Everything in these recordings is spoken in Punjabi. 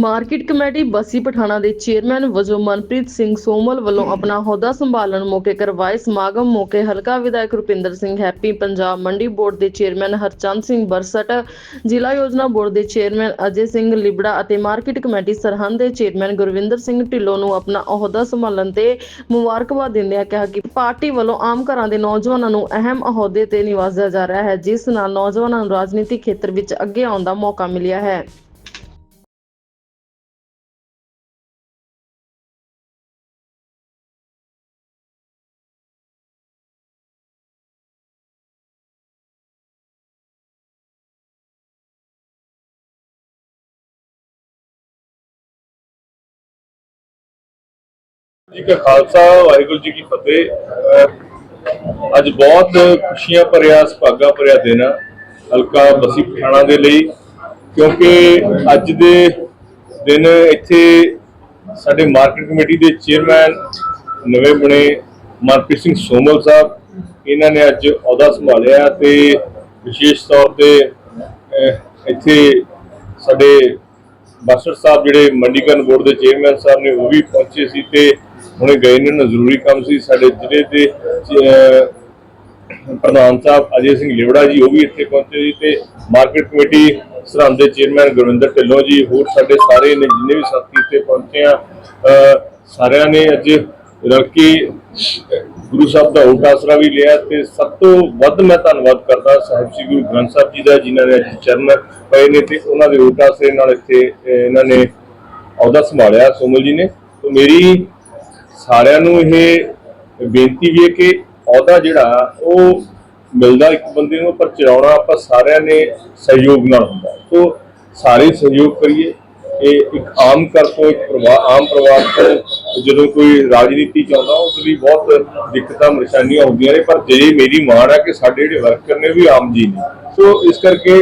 ਮਾਰਕੀਟ ਕਮੇਟੀ ਬਸੀ ਪਠਾਣਾ ਦੇ ਚੇਅਰਮੈਨ ਵਜੋਂ ਮਨਪ੍ਰੀਤ ਸਿੰਘ ਸੋਮਲ ਵੱਲੋਂ ਆਪਣਾ ਅਹੁਦਾ ਸੰਭਾਲਣ ਮੌਕੇ ਕਰਵਾਏ ਸਮਾਗਮ ਮੌਕੇ ਹਲਕਾ ਵਿਧਾਇਕ ਰੁਪਿੰਦਰ ਸਿੰਘ ਹੈਪੀ, ਪੰਜਾਬ ਮੰਡੀ ਬੋਰਡ ਦੇ ਚੇਅਰਮੈਨ ਹਰਚੰਦ ਸਿੰਘ ਬਰਸਟ, ਜ਼ਿਲ੍ਹਾ ਯੋਜਨਾ ਬੋਰਡ ਦੇ ਚੇਅਰਮੈਨ ਅਜੇ ਸਿੰਘ ਲਿਬੜਾ ਅਤੇ ਮਾਰਕੀਟ ਕਮੇਟੀ ਸਰਹੰਦ ਦੇ ਚੇਅਰਮੈਨ ਗੁਰਵਿੰਦਰ ਸਿੰਘ ਢਿੱਲੋਂ ਨੂੰ ਆਪਣਾ ਅਹੁਦਾ ਸੰਭਾਲਣ ਤੇ ਮੁਬਾਰਕਬਾਦ ਦਿੰਦਿਆਂ ਕਿਹਾ ਕਿ ਪਾਰਟੀ ਵੱਲੋਂ ਆਮ ਘਰਾਂ ਦੇ ਨੌਜਵਾਨਾਂ ਨੂੰ ਅਹਿਮ ਅਹੁਦੇ ਤੇ ਨਿਵਾਜਿਆ ਜਾ ਰਿਹਾ ਹੈ, ਜਿਸ ਨਾਲ ਨੌਜਵਾਨਾਂ ਨੂੰ ਰਾਜਨੀਤਿਕ ਖੇਤਰ ਵਿੱਚ ਅੱਗੇ ਆਉਣ ਦਾ ਮੌਕਾ ਮਿਲਿਆ ਹੈ। ਜੀ ਕਾ ਖਾਲਸਾ ਵਾਹਿਗੁਰੂ ਜੀ ਕੀ ਫਤਿਹ। ਅੱਜ ਬਹੁਤ ਖੁਸ਼ੀਆਂ ਭਰਿਆ, ਸੁਭਾਗਾ ਭਰਿਆ ਦਿਨ ਆ ਹਲਕਾ ਬਸੀ ਪਠਾਣਾ ਦੇ ਲਈ, ਕਿਉਂਕਿ ਅੱਜ ਦੇ ਦਿਨ ਇੱਥੇ ਸਾਡੇ ਮਾਰਕੀਟ ਕਮੇਟੀ ਦੇ ਚੇਅਰਮੈਨ ਨਵੇਂ ਬਣੇ ਮਨਪ੍ਰੀਤ ਸਿੰਘ ਸੋਮਲ ਸਾਹਿਬ, ਇਹਨਾਂ ਨੇ ਅੱਜ ਅਹੁਦਾ ਸੰਭਾਲਿਆ ਤੇ ਵਿਸ਼ੇਸ਼ ਤੌਰ ਤੇ ਇੱਥੇ ਸਾਡੇ ਬਾਸਟਰ ਸਾਹਿਬ ਜਿਹੜੇ ਮੰਡੀਕਰਨ ਬੋਰਡ ਦੇ ਚੇਅਰਮੈਨ ਸਾਹਿਬ ਨੇ ਉਹ ਵੀ ਪਹੁੰਚੇ ਸੀ ਤੇ ਹੁਣੇ ਗਏ ਨੇ, ਨਾ ਜ਼ਰੂਰੀ ਕੰਮ ਸੀ। ਸਾਡੇ ਜ਼ਿਲ੍ਹੇ ਦੇ ਪ੍ਰਧਾਨ ਸਾਹਿਬ ਅਜੇ ਸਿੰਘ ਲਿਵੜਾ ਜੀ, ਉਹ ਵੀ ਇੱਥੇ ਪਹੁੰਚੇ ਜੀ ਤੇ ਮਾਰਕੀਟ ਕਮੇਟੀ ਸਰਹੰਦ ਦੇ ਚੇਅਰਮੈਨ ਗੁਰਵਿੰਦਰ ਢਿੱਲੋਂ ਜੀ, ਹੋਰ ਸਾਡੇ ਸਾਰੇ ਨੇ ਜਿੰਨੇ ਵੀ ਸਾਥੀ ਇੱਥੇ ਪਹੁੰਚੇ ਆ ਸਾਰਿਆਂ ਨੇ ਅੱਜ ਰਲ ਕੇ, ਗੁਰੂ ਸਾਹਿਬ ਦਾ ਓਟ ਆਸਰਾ ਵੀ ਲਿਆ ਤੇ ਸਭ ਤੋਂ ਵੱਧ ਮੈਂ ਧੰਨਵਾਦ ਕਰਦਾ ਸਾਹਿਬ ਸ੍ਰੀ ਗੁਰੂ ਗ੍ਰੰਥ ਸਾਹਿਬ ਜੀ ਦਾ, ਜਿਨ੍ਹਾਂ ਨੇ ਅੱਜ ਚਰਨ ਪਏ ਨੇ ਤੇ ਉਹਨਾਂ ਦੇ ਓਟ ਆਸਰੇ ਨਾਲ ਇੱਥੇ ਇਹਨਾਂ ਨੇ ਅਹੁਦਾ ਸੰਭਾਲਿਆ ਸੋਮਲ ਜੀ ਨੇ। ਤੇ ਮੇਰੀ ਸਾਰਿਆਂ ਨੂੰ ਇਹ ਬੇਨਤੀ ਵੀ ਹੈ ਕਿ ਅਹੁਦਾ ਜਿਹੜਾ, ਉਹ ਮਿਲਦਾ ਇੱਕ ਬੰਦੇ ਨੂੰ, ਪਰ ਚਲਾਉਣਾ ਆਪਾਂ ਸਾਰਿਆਂ ਨੇ ਸਹਿਯੋਗ ਨਾਲ ਹੁੰਦਾ। ਸੋ ਸਾਰੇ ਸਹਿਯੋਗ ਕਰੀਏ। ਇਹ ਇੱਕ ਆਮ ਘਰ ਤੋਂ ਇੱਕ ਪਰਿਵਾਰ ਆਮ ਪਰਿਵਾਰ ਤੋਂ ਜਦੋਂ ਕੋਈ ਰਾਜਨੀਤੀ ਚ ਆਉਂਦਾ, ਉਸ ਲਈ ਬਹੁਤ ਦਿੱਕਤਾਂ, ਪਰੇਸ਼ਾਨੀਆਂ ਹੁੰਦੀਆਂ ਨੇ, ਪਰ ਜੇ ਮੇਰੀ ਮਾਣ ਹੈ ਕਿ ਸਾਡੇ ਜਿਹੜੇ ਵਰਕਰ ਨੇ, ਉਹ ਵੀ ਆਮ ਜੀ ਨੇ। ਸੋ ਇਸ ਕਰਕੇ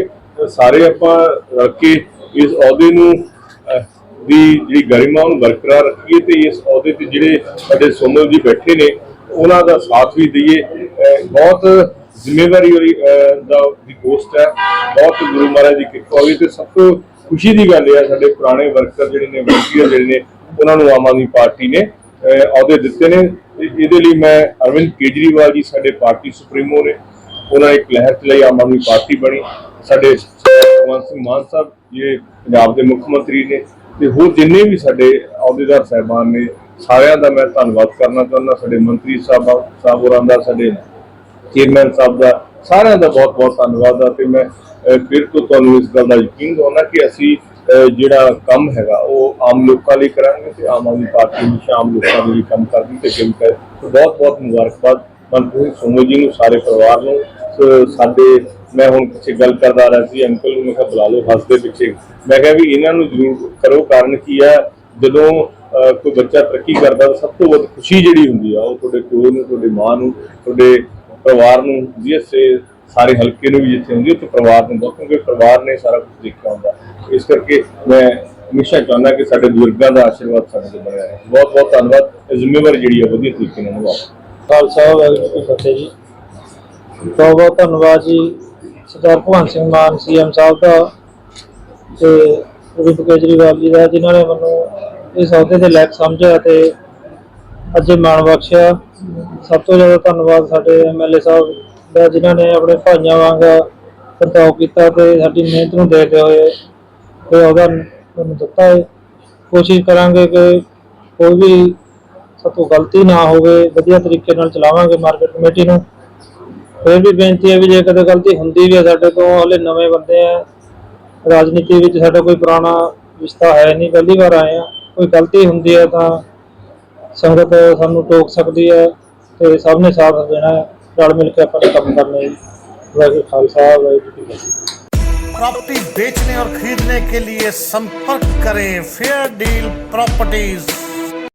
ਸਾਰੇ ਆਪਾਂ ਰਲ ਕੇ ਇਸ ਅਹੁਦੇ ਨੂੰ ਦੀ ਜਿਹੜੀ ਗਰਿਮਾ ਨੂੰ ਬਰਕਰਾਰ ਰੱਖੀਏ ਤੇ ਇਸ ਅਹੁਦੇ ਤੇ ਜਿਹੜੇ ਸਾਡੇ ਸੋਮਲ ਜੀ ਬੈਠੇ ਨੇ, ਉਹਨਾਂ ਦਾ ਸਾਥ ਵੀ ਦਈਏ। ਬਹੁਤ ਜ਼ਿੰਮੇਵਾਰੀ ਵਾਲੀ ਦਾ ਦੀ ਪੋਸਟ ਹੈ। ਬਹੁਤ ਗੁਰੂ ਮਹਾਰਾਜ ਦੀ ਕਿਰਪਾ ਹੋਈ ਤੇ ਸਭ ਤੋਂ ਖੁਸ਼ੀ ਦੀ ਗੱਲ ਇਹ ਹੈ, ਸਾਡੇ ਪੁਰਾਣੇ ਵਰਕਰ ਜਿਹੜੇ ਨੇ ਵਲੰਟੀਅਰ ਜਿਹੜੇ ਨੇ, ਉਹਨਾਂ ਨੂੰ ਆਮ ਆਦਮੀ ਪਾਰਟੀ ਨੇ ਅਹੁਦੇ ਦਿੱਤੇ ਨੇ। ਤੇ ਇਹਦੇ ਲਈ ਮੈਂ ਅਰਵਿੰਦ ਕੇਜਰੀਵਾਲ ਜੀ ਸਾਡੇ ਪਾਰਟੀ ਸੁਪਰੀਮੋ ਨੇ, ਉਹਨਾਂ ਨੇ ਇੱਕ ਲਹਿਰ ਚਲਾਈ ਆਮ ਆਦਮੀ ਪਾਰਟੀ ਬਣੀ। ਸਾਡੇ ਭਗਵੰਤ ਸਿੰਘ ਮਾਨ ਸਾਹਿਬ ਜਿਹੜੇ ਪੰਜਾਬ ਦੇ ਮੁੱਖ ਮੰਤਰੀ ਨੇ ਤੇ ਹੋਰ ਜਿੰਨੇ ਵੀ ਸਾਡੇ ਅਹੁਦੇਦਾਰ ਸਹਿਬਾਨ ਨੇ, ਸਾਰਿਆਂ ਦਾ ਮੈਂ ਧੰਨਵਾਦ ਕਰਨਾ ਚਾਹੁੰਦਾ, ਸਾਡੇ ਮੰਤਰੀ ਸਾਹਿਬ ਸਾਹਿਬ ਹੋਰਾਂ ਦਾ, ਸਾਡੇ ਚੇਅਰਮੈਨ ਸਾਹਿਬ ਦਾ, ਸਾਰਿਆਂ ਦਾ ਬਹੁਤ ਬਹੁਤ ਧੰਨਵਾਦ ਆ ਤੇ ਮੈਂ ਫਿਰ ਤੋਂ ਤੁਹਾਨੂੰ ਇਸ ਗੱਲ ਦਾ ਯਕੀਨ ਦਿਵਾਉਣਾ ਕਿ ਅਸੀਂ ਜਿਹੜਾ ਕੰਮ ਹੈਗਾ, ਉਹ ਆਮ ਲੋਕਾਂ ਲਈ ਕਰਾਂਗੇ ਤੇ ਆਮ ਆਦਮੀ ਪਾਰਟੀ ਹਮੇਸ਼ਾ ਆਮ ਲੋਕਾਂ ਲਈ ਕੰਮ ਕਰਦੀ ਤੇ ਕੰਮ ਕਰ ਬਹੁਤ ਬਹੁਤ ਮੁਬਾਰਕਬਾਦ। ਮਨਪ੍ਰੀਤ ਸੋਮੋ ਜੀ ਨੂੰ, ਸਾਰੇ ਪਰਿਵਾਰ ਨੂੰ ਸਾਡੇ, ਮੈਂ ਹੁਣ ਪਿੱਛੇ ਗੱਲ ਕਰਦਾ ਆ ਰਿਹਾ ਸੀ, ਅੰਕਲ ਨੂੰ ਮੈਂ ਕਿਹਾ ਬੁਲਾ ਲਓ ਹੱਸ ਦੇ ਪਿੱਛੇ। ਮੈਂ ਕਿਹਾ ਵੀ ਇਹਨਾਂ ਨੂੰ ਜ਼ਰੂਰ ਕਰੋ, ਕਾਰਨ ਕੀ ਆ? ਜਦੋਂ ਕੋਈ ਬੱਚਾ ਤਰੱਕੀ ਕਰਦਾ ਤਾਂ ਸਭ ਤੋਂ ਵੱਧ ਖੁਸ਼ੀ ਜਿਹੜੀ ਹੁੰਦੀ ਆ, ਉਹ ਤੁਹਾਡੇ ਪਿਓ ਨੂੰ, ਤੁਹਾਡੀ ਮਾਂ ਨੂੰ, ਤੁਹਾਡੇ ਪਰਿਵਾਰ ਨੂੰ ਜਿਸ ਸਾਰੇ ਹਲਕੇ ਨੂੰ ਵੀ ਜਿੱਥੇ ਹੁੰਦੀ ਉੱਥੇ ਪਰਿਵਾਰ ਨੂੰ ਹੁੰਦਾ ਕਿਉਂਕਿ ਪਰਿਵਾਰ ਨੇ ਸਾਰਾ ਕੁਝ ਦੇਖਿਆ ਹੁੰਦਾ। ਇਸ ਕਰਕੇ ਮੈਂ ਹਮੇਸ਼ਾ ਚਾਹੁੰਦਾ ਕਿ ਸਾਡੇ ਬਜ਼ੁਰਗਾਂ ਦਾ ਆਸ਼ੀਰਵਾਦ ਸਾਡੇ ਤੇ ਬਣਿਆ ਰਹੇ। ਬਹੁਤ ਬਹੁਤ ਧੰਨਵਾਦ, ਇਹ ਜ਼ਿੰਮੇਵਾਰੀ ਜਿਹੜੀ ਹੈ ਵਧੀਆ ਤਰੀਕੇ ਨਾਲ ਨਿਭਾਓ। ਖਾਲਸਾ ਵਾਹਿਗੁਰੂ ਫਤਿਹ ਜੀ। ਬਹੁਤ ਬਹੁਤ ਧੰਨਵਾਦ ਜੀ। ਸਰਦਾਰ ਭਗਵੰਤ ਸਿੰਘ ਮਾਨ ਸੀਐਮ ਸਾਹਿਬ ਦਾ ਤੇ ਅਰਵਿੰਦ ਕੇਜਰੀਵਾਲ ਜੀ ਦਾ, ਜਿਨ੍ਹਾਂ ਨੇ ਮੈਨੂੰ ਇਸ ਅਹੁਦੇ ਦੇ ਲਾਇਕ ਸਮਝਿਆ ਤੇ ਅੱਜ ਮਾਣ ਬਖਸ਼ਿਆ। ਸਭ ਤੋਂ ਜ਼ਿਆਦਾ ਧੰਨਵਾਦ ਸਾਡੇ ਐਮਐਲਏ ਸਾਹਿਬ ਦਾ, ਜਿਨ੍ਹਾਂ ਨੇ ਆਪਣੇ ਭਾਈਆਂ ਵਾਂਗ ਸੰਤੋਖ ਕੀਤਾ ਤੇ ਸਾਡੀ ਮਿਹਨਤ ਨੂੰ ਦੇਖਦੇ ਹੋਏ, ਇਹ ਅਹੁਦਾ ਮੈਨੂੰ ਦਿੱਤਾ ਹੈ। ਕੋਸ਼ਿਸ਼ ਕਰਾਂਗੇ ਕਿ ਕੋਈ ਵੀ ਸਭ ਤੋਂ ਗਲਤੀ ਨਾ ਹੋਵੇ, ਵਧੀਆ ਤਰੀਕੇ ਨਾਲ ਚਲਾਵਾਂਗੇ ਮਾਰਕੀਟ ਕਮੇਟੀ ਨੂੰ। ਫਿਰ ਵੀ ਬੇਨਤੀ ਹੈ ਵੀ ਜੇ ਕਦੇ ਗਲਤੀ ਹੁੰਦੀ ਵੀ ਹੈ ਸਾਡੇ ਤੋਂ ਹਲੇ ਨਵੇਂ ਬੰਦੇ ਆ ਰਾਜਨੀਤੀ ਵਿੱਚ ਸਾਡਾ ਕੋਈ ਪੁਰਾਣਾ ਰਿਸ਼ਤਾ ਹੈ ਨਹੀਂ ਪਹਿਲੀ ਵਾਰ ਆਏ ਆ ਕੋਈ ਗਲਤੀ ਹੁੰਦੀ ਹੈ ਤਾਂ ਸੰਗਤ ਸਾਨੂੰ ਟੋਕ ਸਕਦੀ ਹੈ ਤੇ ਸਭ ਨੇ ਸਾਥ ਦੇਣਾ ਹੈ ਰਲ ਮਿਲ ਕੇ ਆਪਾਂ ਨੇ ਕੰਮ ਕਰਨਾ ਹੈ ਜੀ। ਵਾਹਿਗੁਰੂ ਖਾਲਸਾ ਵਾਹਿਗੁਰੂ ਜੀ ਕੀ ਫਤਿਹ प्रॉपर्टी बेचने और खरीदने के लिए संपर्क करें फेयर डील प्रॉपर्टीज